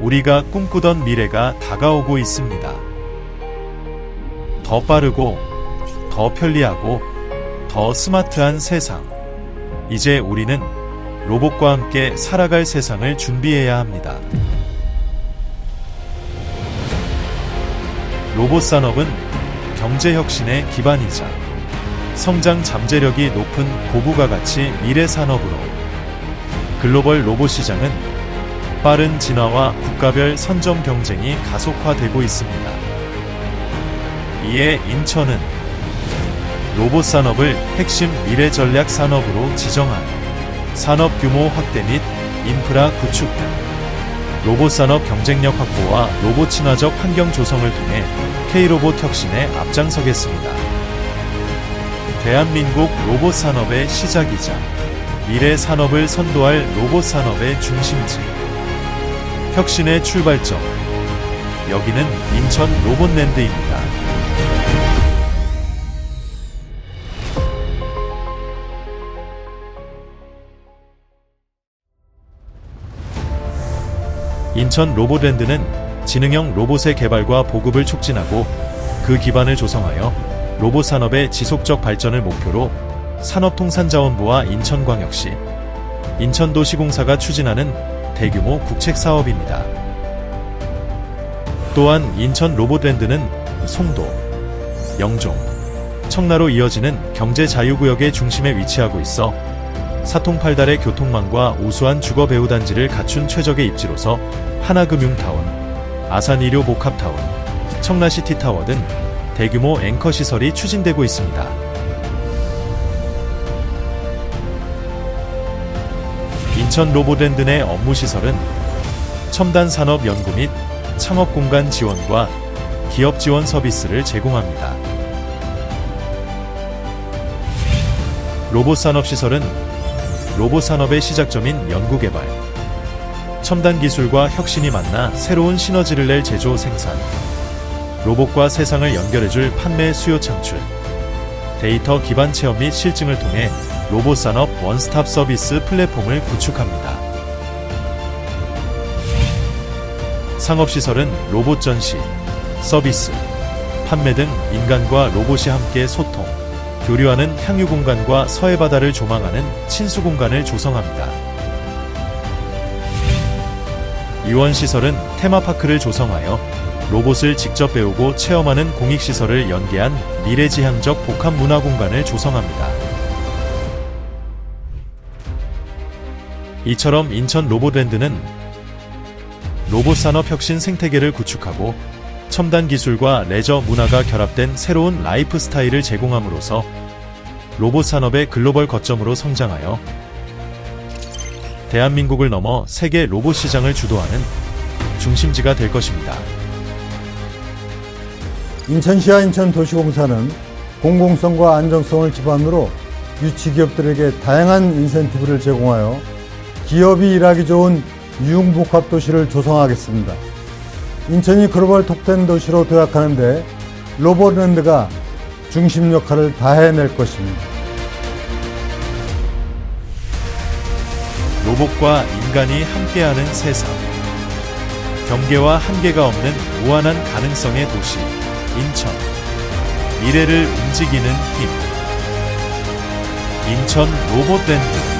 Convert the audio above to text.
우리가 꿈꾸던 미래가 다가오고 있습니다. 더 빠르고, 더 편리하고, 더 스마트한 세상. 이제 우리는 로봇과 함께 살아갈 세상을 준비해야 합니다. 로봇 산업은 경제 혁신의 기반이자 성장 잠재력이 높은 고부가 가치 미래 산업으로 글로벌 로봇 시장은 빠른 진화와 국가별 선점 경쟁이 가속화되고 있습니다. 이에 인천은 로봇 산업을 핵심 미래 전략 산업으로 지정한 산업 규모 확대 및 인프라 구축 등 로봇 산업 경쟁력 확보와 로봇 친화적 환경 조성을 통해 K로봇 혁신에 앞장서겠습니다. 대한민국 로봇 산업의 시작이자 미래 산업을 선도할 로봇 산업의 중심지. 혁신의 출발점. 여기는 인천 로봇랜드입니다. 인천 로봇랜드는 지능형 로봇의 개발과 보급을 촉진하고 그 기반을 조성하여 로봇 산업의 지속적 발전을 목표로 산업통산자원부와 인천광역시, 인천도시공사가 추진하는 대규모 국책 사업입니다. 또한 인천 로봇랜드는 송도, 영종, 청라로 이어지는 경제 자유구역의 중심에 위치하고 있어 사통팔달의 교통망과 우수한 주거 배후 단지를 갖춘 최적의 입지로서 하나금융타운, 아산의료 복합타운, 청라시티타워 등 대규모 앵커 시설이 추진되고 있습니다. 인천 로봇랜드 내 업무 시설은 첨단 산업 연구 및 창업 공간 지원과 기업 지원 서비스를 제공합니다. 로봇 산업 시설은 로봇 산업의 시작점인 연구 개발, 첨단 기술과 혁신이 만나 새로운 시너지를 낼 제조 생산, 로봇과 세상을 연결해줄 판매 수요 창출, 데이터 기반 체험 및 실증을 통해 로봇 산업 원스톱 서비스 플랫폼을 구축합니다. 상업시설은 로봇 전시, 서비스, 판매 등 인간과 로봇이 함께 소통, 교류하는 향유 공간과 서해 바다를 조망하는 친수 공간을 조성합니다. 유원시설은 테마파크를 조성하여 로봇을 직접 배우고 체험하는 공익시설을 연계한 미래지향적 복합 문화 공간을 조성합니다. 이처럼 인천 로봇랜드는 로봇 산업 혁신 생태계를 구축하고 첨단 기술과 레저 문화가 결합된 새로운 라이프 스타일을 제공함으로써 로봇 산업의 글로벌 거점으로 성장하여 대한민국을 넘어 세계 로봇 시장을 주도하는 중심지가 될 것입니다. 인천시와 인천도시공사는 공공성과 안정성을 기반으로 유치기업들에게 다양한 인센티브를 제공하여 기업이 일하기 좋은 유흥복합 도시를 조성하겠습니다. 인천이 글로벌 톱10 도시로 도약하는데 로봇랜드가 중심 역할을 다해낼 것입니다. 로봇과 인간이 함께하는 세상. 경계와 한계가 없는 무한한 가능성의 도시, 인천. 미래를 움직이는 힘. 인천 로봇랜드.